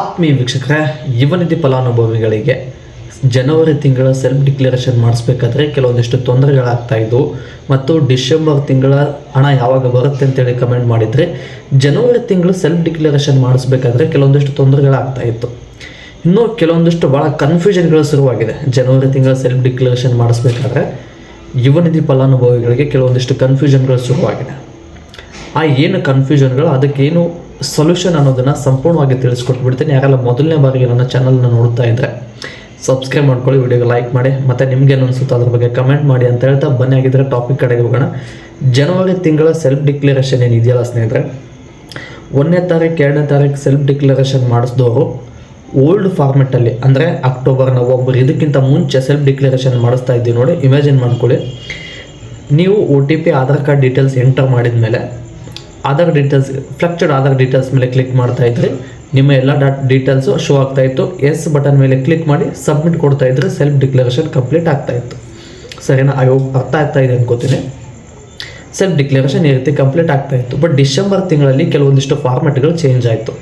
ಆತ್ಮೀಯ ವೀಕ್ಷಕರೇ, ಯುವನಿಧಿ ಫಲಾನುಭವಿಗಳಿಗೆ ಜನವರಿ ತಿಂಗಳ ಸೆಲ್ಫ್ ಡಿಕ್ಲರೇಷನ್ ಮಾಡಿಸ್ಬೇಕಾದ್ರೆ ಕೆಲವೊಂದಿಷ್ಟು ತೊಂದರೆಗಳಾಗ್ತಾ ಇದ್ದವು ಮತ್ತು ಡಿಸೆಂಬರ್ ತಿಂಗಳ ಹಣ ಯಾವಾಗ ಬರುತ್ತೆ ಅಂತೇಳಿ ಕಮೆಂಟ್ ಮಾಡಿದರೆ, ಜನವರಿ ತಿಂಗಳು ಸೆಲ್ಫ್ ಡಿಕ್ಲರೇಷನ್ ಮಾಡಿಸ್ಬೇಕಾದ್ರೆ ಕೆಲವೊಂದಿಷ್ಟು ತೊಂದರೆಗಳಾಗ್ತಾ ಇತ್ತು. ಇನ್ನೂ ಕೆಲವೊಂದಿಷ್ಟು ಭಾಳ ಕನ್ಫ್ಯೂಷನ್ಗಳು ಶುರುವಾಗಿದೆ. ಜನವರಿ ತಿಂಗಳ ಸೆಲ್ಫ್ ಡಿಕ್ಲರೇಷನ್ ಮಾಡಿಸ್ಬೇಕಾದ್ರೆ ಯುವನಿಧಿ ಫಲಾನುಭವಿಗಳಿಗೆ ಕೆಲವೊಂದಿಷ್ಟು ಕನ್ಫ್ಯೂಷನ್ಗಳು ಶುರುವಾಗಿದೆ. ಆ ಏನು ಕನ್ಫ್ಯೂಷನ್ಗಳು ಅದಕ್ಕೇನು ಸೊಲ್ಯೂಷನ್ ಅನ್ನೋದನ್ನು ಸಂಪೂರ್ಣವಾಗಿ ತಿಳಿಸ್ಕೊಟ್ಬಿಡ್ತೀನಿ. ಯಾರೆಲ್ಲ ಮೊದಲನೇ ಬಾರಿಗೆ ನನ್ನ ಚಾನಲ್ನ ನೋಡ್ತಾ ಇದ್ದರೆ ಸಬ್ಸ್ಕ್ರೈಬ್ ಮಾಡ್ಕೊಳ್ಳಿ ವಿಡಿಯೋಗೆ ಲೈಕ್ ಮಾಡಿ, ಮತ್ತು ನಿಮ್ಗೆ ಏನು ಅನಿಸುತ್ತೋ ಅದ್ರ ಬಗ್ಗೆ ಕಮೆಂಟ್ ಮಾಡಿ ಅಂತ ಹೇಳ್ತಾ ಬನ್ನಿ. ಆಗಿದ್ರೆ ಟಾಪಿಕ್ ಕಡೆಗೆ ಹೋಗೋಣ. ಜನವರಿ ತಿಂಗಳ ಸೆಲ್ಫ್ ಡಿಕ್ಲರೇಷನ್ ಏನಿದೆಯಲ್ಲ ಸ್ನೇಹಿತರೆ? ಒಂದನೇ ತಾರೀಕು ಎರಡನೇ ತಾರೀಕು ಸೆಲ್ಫ್ ಡಿಕ್ಲರೇಷನ್ ಮಾಡಿಸಿದವರು ಓಲ್ಡ್ ಫಾರ್ಮೆಟಲ್ಲಿ ಅಂದರೆ ಅಕ್ಟೋಬರ್ ನವಂಬರ್ ಇದಕ್ಕಿಂತ ಮುಂಚೆ ಸೆಲ್ಫ್ ಡಿಕ್ಲರೇಷನ್ ಮಾಡಿಸ್ತಾ ಇದ್ದೀವಿ ನೋಡಿ. ಇಮ್ಯಾಜಿನ್ ಮಾಡ್ಕೊಳ್ಳಿ. ನೀವು O T P Aadhaar card details enter ಮಾಡಿದ ಮೇಲೆ ಆಧಾರ್ ಡೀಟೇಲ್ಸ್ ಫ್ಲಕ್ಚರ್ಡ್ ಆಧಾರ್ ಡೀಟೇಲ್ಸ್ ಮೇಲೆ ಕ್ಲಿಕ್ ಮಾಡ್ತಾ ಇದ್ರಿ. ನಿಮ್ಮ ಎಲ್ಲ ಡಾಟ್ ಡೀಟೇಲ್ಸು ಶೋ ಆಗ್ತಾ ಇತ್ತು. ಎಸ್ ಬಟನ್ ಮೇಲೆ ಕ್ಲಿಕ್ ಮಾಡಿ ಸಬ್ಮಿಟ್ ಕೊಡ್ತಾ ಇದ್ರೆ ಸೆಲ್ಫ್ ಡಿಕ್ಲರೇಷನ್ ಕಂಪ್ಲೀಟ್ ಆಗ್ತಾ ಇತ್ತು. ಸರಿನಾ? ಅಯ್ಯೋ, ಅರ್ಥ ಆಗ್ತಾ ಇದೆ ಅನ್ಕೋತೀನಿ. ಸೆಲ್ಫ್ ಡಿಕ್ಲರೇಷನ್ ಈ ರೀತಿ ಕಂಪ್ಲೀಟ್ ಆಗ್ತಾ ಇತ್ತು. ಬಟ್ ಡಿಸೆಂಬರ್ ತಿಂಗಳಲ್ಲಿ ಕೆಲವೊಂದಿಷ್ಟು ಫಾರ್ಮೆಟ್ಗಳು ಚೇಂಜ್ ಆಯಿತು.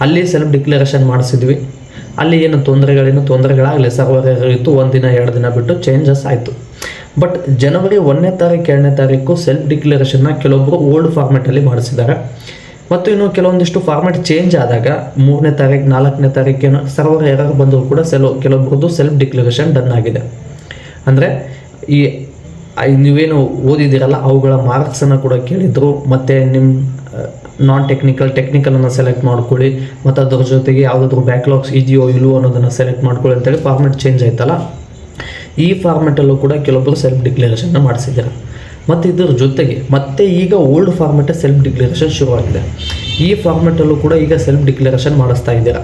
ಅಲ್ಲಿ ಸೆಲ್ಫ್ ಡಿಕ್ಲರೇಷನ್ ಮಾಡಿಸಿದ್ವಿ. ಅಲ್ಲಿ ಏನು ತೊಂದರೆಗಳೇನು ತೊಂದರೆಗಳಾಗಲಿ ಸರ್ವರ್ ಇತ್ತು ಒಂದಿನ, ಎರಡು ದಿನ ಬಿಟ್ಟು ಚೇಂಜಸ್ ಆಯಿತು. ಬಟ್ ಜನವರಿ ಒಂದನೇ ತಾರೀಕು, ಎರಡನೇ ತಾರೀಕು ಸೆಲ್ಫ್ ಡಿಕ್ಲರೇಷನ್ನ ಕೆಲವೊಬ್ಬರು ಓಲ್ಡ್ ಫಾರ್ಮೆಟಲ್ಲಿ ಮಾಡಿಸಿದ್ದಾರೆ. ಮತ್ತು ಇನ್ನು ಕೆಲವೊಂದಿಷ್ಟು ಫಾರ್ಮೆಟ್ ಚೇಂಜ್ ಆದಾಗ ಮೂರನೇ ತಾರೀಕು, ನಾಲ್ಕನೇ ತಾರೀಕೇನು ಸರ್ವರ್ ಎರರ್ ಬಂದರೂ ಕೂಡ ಸೆಲ್ ಕೆಲವೊಬ್ಬರದ್ದು ಸೆಲ್ಫ್ ಡಿಕ್ಲರೇಷನ್ ಡನ್ ಆಗಿದೆ. ಅಂದರೆ ಈ ನೀವೇನು ಓದಿದ್ದೀರಲ್ಲ, ಅವುಗಳ ಮಾರ್ಕ್ಸನ್ನು ಕೂಡ ಕೇಳಿದ್ರು. ಮತ್ತು ನಿಮ್ಮ ನಾನ್ ಟೆಕ್ನಿಕಲ್ ಟೆಕ್ನಿಕಲನ್ನು ಸೆಲೆಕ್ಟ್ ಮಾಡ್ಕೊಳ್ಳಿ. ಮತ್ತು ಅದರ ಜೊತೆಗೆ ಯಾವುದಾದ್ರೂ ಬ್ಯಾಕ್ಲಾಗ್ಸ್ ಇದೆಯೋ ಇಲ್ಲವೋ ಅನ್ನೋದನ್ನು ಸೆಲೆಕ್ಟ್ ಮಾಡ್ಕೊಳ್ಳಿ ಅಂತೇಳಿ ಫಾರ್ಮೆಟ್ ಚೇಂಜ್ ಆಯ್ತಲ್ಲ? ಈ ಫಾರ್ಮೆಟಲ್ಲೂ ಕೂಡ ಕೆಲವೊಬ್ಬರು ಸೆಲ್ಫ್ ಡಿಕ್ಲರೇಷನ್ನ ಮಾಡಿಸಿದ್ದಾರೆ. ಮತ್ತು ಇದರ ಜೊತೆಗೆ ಮತ್ತೆ ಈಗ ಓಲ್ಡ್ ಫಾರ್ಮೆಟ್ ಸೆಲ್ಫ್ ಡಿಕ್ಲರೇಷನ್ ಶುರುವಾಗಿದೆ. ಈ ಫಾರ್ಮೆಟಲ್ಲೂ ಕೂಡ ಈಗ ಸೆಲ್ಫ್ ಡಿಕ್ಲರೇಷನ್ ಮಾಡಿಸ್ತಾ ಇದ್ದೀರಾ.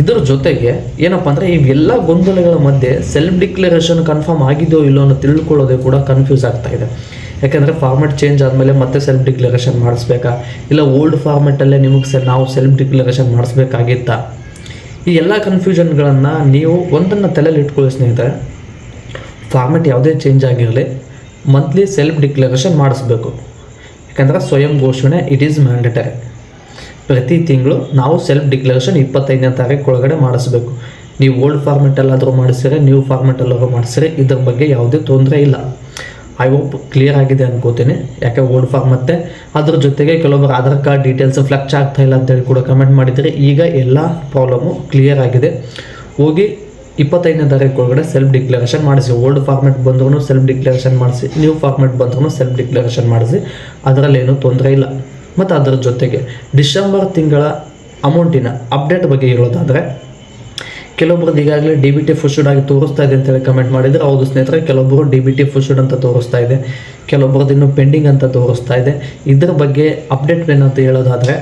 ಇದರ ಜೊತೆಗೆ ಏನಪ್ಪ ಅಂದರೆ ಇವೆಲ್ಲ ಗೊಂದಲಗಳ ಮಧ್ಯೆ ಸೆಲ್ಫ್ ಡಿಕ್ಲರೇಷನ್ ಕನ್ಫರ್ಮ್ ಆಗಿದೆಯೋ ಇಲ್ಲೋ ಅನ್ನೋ ತಿಳ್ಕೊಳ್ಳೋದೇ ಕೂಡ ಕನ್ಫ್ಯೂಸ್ ಆಗ್ತಾ ಇದೆ. ಯಾಕಂದರೆ ಫಾರ್ಮೆಟ್ ಚೇಂಜ್ ಆದಮೇಲೆ ಮತ್ತೆ ಸೆಲ್ಫ್ ಡಿಕ್ಲರೇಷನ್ ಮಾಡಿಸ್ಬೇಕಾ? ಇಲ್ಲ ಓಲ್ಡ್ ಫಾರ್ಮೆಟಲ್ಲೇ ನಿಮಗೆ ಸೆ, ನಾವು ಸೆಲ್ಫ್ ಡಿಕ್ಲರೇಷನ್ ಮಾಡಿಸ್ಬೇಕಾಗಿತ್ತಾ? ಈ ಎಲ್ಲ ಕನ್ಫ್ಯೂಷನ್ಗಳನ್ನು ನೀವು ಒಂದನ್ನು ತಲೆಯಲ್ಲಿ ಇಟ್ಕೊಳ್ಳಿ ಸ್ನೇಹಿತರೆ ಫಾರ್ಮೆಟ್ ಯಾವುದೇ ಚೇಂಜ್ ಆಗಿರಲಿ ಮಂತ್ಲಿ ಸೆಲ್ಫ್ ಡಿಕ್ಲರೇಷನ್ ಮಾಡಿಸ್ಬೇಕು. ಯಾಕಂದರೆ ಸ್ವಯಂ ಘೋಷಣೆ ಇಟ್ ಈಸ್ ಮ್ಯಾಂಡೇಟರಿ ಪ್ರತಿ ತಿಂಗಳು ನಾವು ಸೆಲ್ಫ್ ಡಿಕ್ಲರೇಷನ್ ಇಪ್ಪತ್ತೈದನೇ ತಾರೀಕು ಒಳಗಡೆ ಮಾಡಿಸ್ಬೇಕು. ನೀವು ಓಲ್ಡ್ ಫಾರ್ಮೆಟಲ್ಲಾದರೂ ಮಾಡಿಸಿರಿ ನ್ಯೂ ಫಾರ್ಮೆಟಲ್ಲಾದರೂ ಮಾಡಿಸಿರಿ ಇದ್ರ ಬಗ್ಗೆ ಯಾವುದೇ ತೊಂದರೆ ಇಲ್ಲ. ಐ ಹೋಪ್ ಕ್ಲಿಯರ್ ಆಗಿದೆ ಅನ್ಕೋತೀನಿ. ಯಾಕೆ ಓಲ್ಡ್ ಫಾರ್ಮ್ ಮತ್ತೆ ಅದ್ರ ಜೊತೆಗೆ ಕೆಲವೊಬ್ಬರು ಆಧಾರ್ ಕಾರ್ಡ್ ಡೀಟೇಲ್ಸ್ ಫ್ಲಕ್ಚ್ ಆಗ್ತಾ ಇಲ್ಲ ಅಂತೇಳಿ ಕೂಡ ಕಮೆಂಟ್ ಮಾಡಿದರೆ ಈಗ ಎಲ್ಲ ಪ್ರಾಬ್ಲಮ್ಮು ಕ್ಲಿಯರ್ ಆಗಿದೆ. ಹೋಗಿ ಇಪ್ಪತ್ತೈದನೇ ತಾರೀಕು ಒಳಗಡೆ ಸೆಲ್ಫ್ ಡಿಕ್ಲರೇಷನ್ ಮಾಡಿಸಿ. ಓಲ್ಡ್ ಫಾರ್ಮೆಟ್ ಬಂದ್ರೂ ಸೆಲ್ಫ್ ಡಿಕ್ಲರೇಷನ್ ಮಾಡಿಸಿ. ನ್ಯೂ ಫಾರ್ಮೆಟ್ ಬಂದ್ರೂ ಸೆಲ್ಫ್ ಡಿಕ್ಲರೇಷನ್ ಮಾಡಿಸಿ. ಅದರಲ್ಲೇನು ತೊಂದರೆ ಇಲ್ಲ. ಮತ್ತು ಅದರ ಜೊತೆಗೆ ಡಿಸೆಂಬರ್ ತಿಂಗಳ ಅಮೌಂಟಿನ ಅಪ್ಡೇಟ್ ಬಗ್ಗೆ ಹೇಳೋದಾದರೆ ಕೆಲವೊಬ್ರದ್ದು ಈಗಾಗಲೇ ಡಿ ಬಿ ಟಿ ಫುಶುಡ್ ಆಗಿ ತೋರಿಸ್ತಾ ಇದೆ ಅಂತೇಳಿ ಕಮೆಂಟ್ ಮಾಡಿದರೆ, ಹೌದು ಸ್ನೇಹಿತರೆ ಕೆಲವೊಬ್ಬರು ಡಿ ಬಿ ಟಿ ಫುಶುಡ್ ಅಂತ ತೋರಿಸ್ತಾ ಇದೆ. ಕೆಲವೊಬ್ಬರದ್ದು ಇನ್ನೂ ಪೆಂಡಿಂಗ್ ಅಂತ ತೋರಿಸ್ತಾ ಇದೆ. ಇದರ ಬಗ್ಗೆ ಅಪ್ಡೇಟ್ ಏನಂತ ಹೇಳೋದಾದರೆ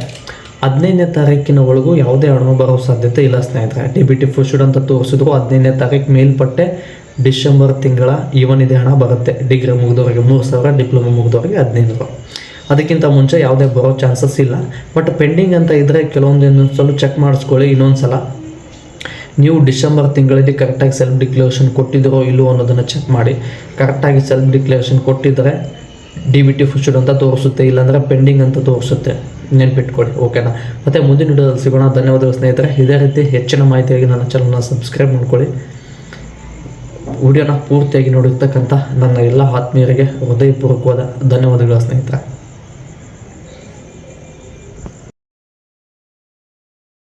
ಹದಿನೈದನೇ ತಾರೀಕಿನ ಒಳಗೂ ಯಾವುದೇ ಹಣ ಬರೋ ಸಾಧ್ಯತೆ ಇಲ್ಲ, ಸ್ನೇಹಿತರೆ. ಡಿ ಬಿ ಟಿ ಶೂಡ್ ಅಂತ ತೋರಿಸಿದ್ರು. ಹದಿನೈದನೇ ತಾರೀಕು ಮೇಲ್ಪಟ್ಟೆ. ಡಿಸೆಂಬರ್ ತಿಂಗಳ ಈವನ್ ಇದೆ ಹಣ ಬರುತ್ತೆ. ಡಿಗ್ರಿ ಮುಗಿದವರಿಗೆ ಮೂರು ಸಾವಿರ, ಡಿಪ್ಲೊಮಾ ಮುಗಿದವರಿಗೆ ಹದಿನೈದು ಅದಕ್ಕಿಂತ ಮುಂಚೆ ಯಾವುದೇ ಬರೋ ಚಾನ್ಸಸ್ ಇಲ್ಲ. ಬಟ್ ಪೆಂಡಿಂಗ್ ಅಂತ ಇದ್ದರೆ ಕೆಲವೊಂದು ಇನ್ನೊಂದು ಸಲ ಚೆಕ್ ಮಾಡಿಸ್ಕೊಳ್ಳಿ. ಇನ್ನೊಂದು ಸಲ ನೀವು ಡಿಸೆಂಬರ್ ತಿಂಗಳಲ್ಲಿ ಕರೆಕ್ಟಾಗಿ ಸೆಲ್ಫ್ ಡಿಕ್ಲರೇಷನ್ ಕೊಟ್ಟಿದ್ರೋ ಇಲ್ಲೋ ಅನ್ನೋದನ್ನು ಚೆಕ್ ಮಾಡಿ. ಕರೆಕ್ಟಾಗಿ ಸೆಲ್ಫ್ ಡಿಕ್ಲರೇಷನ್ ಕೊಟ್ಟಿದ್ದರೆ ಡಿ ಬಿ ಟಿ ಫುಡ್ ಅಂತ ತೋರಿಸುತ್ತೆ. ಇಲ್ಲಾಂದರೆ ಪೆಂಡಿಂಗ್ ಅಂತ ತೋರಿಸುತ್ತೆ. ನೆನ್ಪಿಟ್ಕೊಳ್ಳಿ ಓಕೆನಾ ಮತ್ತು ಮುಂದಿನ ವಿಡಿಯೋದಲ್ಲಿ ಸಿಗೋಣ. ಧನ್ಯವಾದಗಳು ಸ್ನೇಹಿತರೆ. ಇದೇ ರೀತಿ ಹೆಚ್ಚಿನ ಮಾಹಿತಿಯಾಗಿ ನನ್ನ ಚಾನಲ್ನ ಸಬ್ಸ್ಕ್ರೈಬ್ ಮಾಡ್ಕೊಳ್ಳಿ. ವಿಡಿಯೋನ ಪೂರ್ತಿಯಾಗಿ ನೋಡಿರ್ತಕ್ಕಂಥ ನನ್ನ ಎಲ್ಲ ಆತ್ಮೀಯರಿಗೆ ಹೃದಯಪೂರ್ವಕವಾದ ಧನ್ಯವಾದಗಳು ಸ್ನೇಹಿತರೆ.